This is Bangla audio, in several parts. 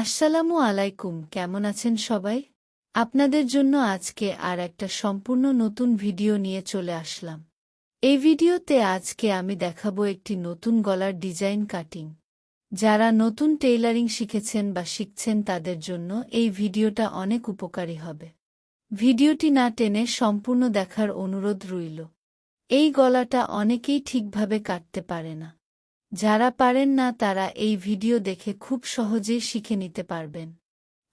আসসালামু আলাইকুম, কেমন আছেন সবাই? আপনাদের জন্য আজকে আর একটা সম্পূর্ণ নতুন ভিডিও নিয়ে চলে আসলাম। এই ভিডিওতে আজকে আমি দেখাবো একটি নতুন গলার ডিজাইন কাটিং। যারা নতুন টেইলারিং শিখেছেন বা শিখছেন তাদের জন্য এই ভিডিওটা অনেক উপকারী হবে। ভিডিওটি না টেনে সম্পূর্ণ দেখার অনুরোধ রইল। এই গলাটা অনেকেই ঠিকভাবে কাটতে পারে না। যারা পারেন না তারা এই ভিডিও দেখে খুব সহজেই শিখে নিতে পারবেন।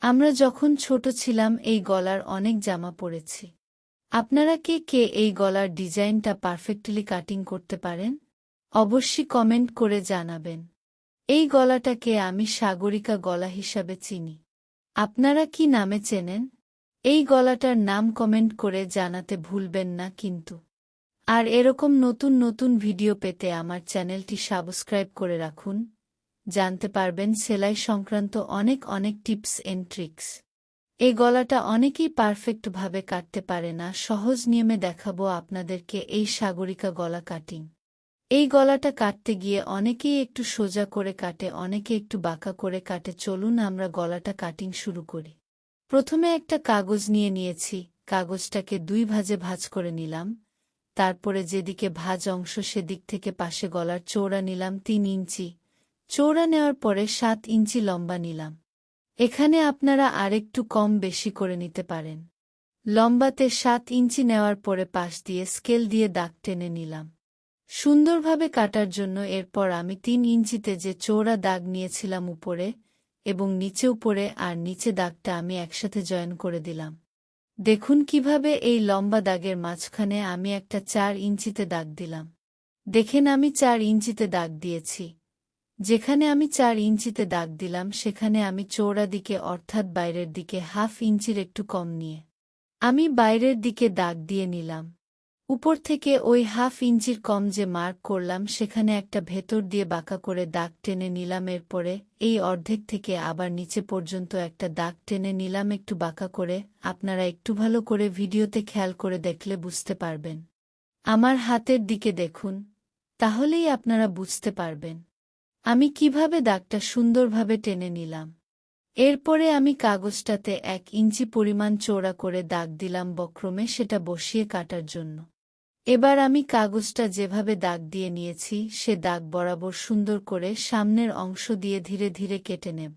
আমরা যখন ছোট ছিলাম, এই গলার অনেক জামা পরেছি। আপনারা কে কে এই গলার ডিজাইনটা পারফেক্টলি কাটিং করতে পারেন? অবশ্যই কমেন্ট করে জানাবেন। এই গলাটাকে আমি সাগরিকা গলা হিসাবে চিনি। আপনারা কি নামে চেনেন? এই গলাটার নাম কমেন্ট করে জানাতে ভুলবেন না কিন্তু। আর এরকম নতুন নতুন ভিডিও পেতে আমার চ্যানেলটি সাবস্ক্রাইব করে রাখুন। জানতে পারবেন সেলাই সংক্রান্ত অনেক অনেক টিপস এন্ড ট্রিক্স। এই গলাটা অনেকেই পারফেক্টভাবে কাটতে পারে না। সহজ নিয়মে দেখাবো আপনাদেরকে এই সাগরিকা গলা কাটিং। এই গলাটা কাটতে গিয়ে অনেকেই একটু সোজা করে কাটে, অনেকে একটু বাঁকা করে কাটে। চলুন আমরা গলাটা কাটিং শুরু করি। প্রথমে একটা কাগজ নিয়ে নিয়েছি। কাগজটাকে দুই ভাজে ভাজ করে নিলাম। তারপরে যেদিকে ভাজ অংশ সেদিক থেকে পাশে গলার চৌড়া নিলাম তিন ইঞ্চি। চৌড়া নেওয়ার পরে সাত ইঞ্চি লম্বা নিলাম। এখানে আপনারা আরেকটু কম বেশি করে নিতে পারেন। লম্বাতে সাত ইঞ্চি নেওয়ার পরে পাশ দিয়ে স্কেল দিয়ে দাগ টেনে নিলাম। সুন্দরভাবে কাটার জন্য এরপর আমি তিন ইঞ্চিতে যে চৌড়া দাগ নিয়েছিলাম উপরে এবং নিচে উপরে আর নিচে দাগটা আমি একসাথে জয়েন করে দিলাম। দেখুন কীভাবে এই লম্বা দাগের মাঝখানে আমি একটা চার ইঞ্চিতে দাগ দিলাম। দেখেন আমি চার ইঞ্চিতে দাগ দিয়েছি। যেখানে আমি চার ইঞ্চিতে দাগ দিলাম, সেখানে আমি চৌড়া দিকে অর্থাৎ বাইরের দিকে হাফ ইঞ্চির একটু কম নিয়ে। আমি বাইরের দিকে দাগ দিয়ে নিলাম। উপর থেকে ওই হাফ ইঞ্চির কম যে মার্ক করলাম সেখানে একটা ভেতর দিয়ে বাঁকা করে দাগ টেনে নিলাম, এরপরে এই অর্ধেক থেকে আবার নিচে পর্যন্ত একটা দাগ টেনে নিলাম, একটু বাঁকা করে। আপনারা একটু ভালো করে ভিডিওতে খেয়াল করে দেখলে বুঝতে পারবেন। আমার হাতের দিকে দেখুন, তাহলেই আপনারা বুঝতে পারবেন। আমি কীভাবে দাগটা সুন্দরভাবে টেনে নিলাম। এরপরে আমি কাগজটাতে এক ইঞ্চি পরিমাণ চৌড়া করে দাগ দিলাম বক্রমে, সেটা বসিয়ে কাটার জন্য। এবার আমি কাগজটা যেভাবে দাগ দিয়ে নিয়েছি, সে দাগ বরাবর সুন্দর করে সামনের অংশ দিয়ে ধীরে ধীরে কেটে নেব।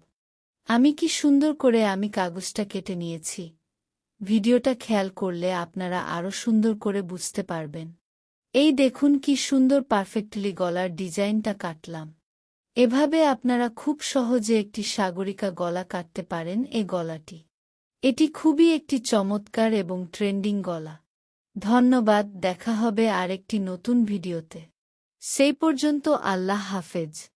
আমি কি সুন্দর করে আমি কাগজটা কেটে নিয়েছি? ভিডিওটা খেয়াল করলে আপনারা আরও সুন্দর করে বুঝতে পারবেন। এই দেখুন কি সুন্দর পারফেক্টলি গলার ডিজাইনটা কাটলাম। এভাবে আপনারা খুব সহজে একটি সাগরিকা গলা কাটতে পারেন এ গলাটি। এটি খুবই একটি চমৎকার এবং ট্রেন্ডিং গলা। ধন্যবাদ দেখা হবে আরেকটি নতুন ভিডিওতে। সেই পর্যন্ত আল্লাহ হাফেজ।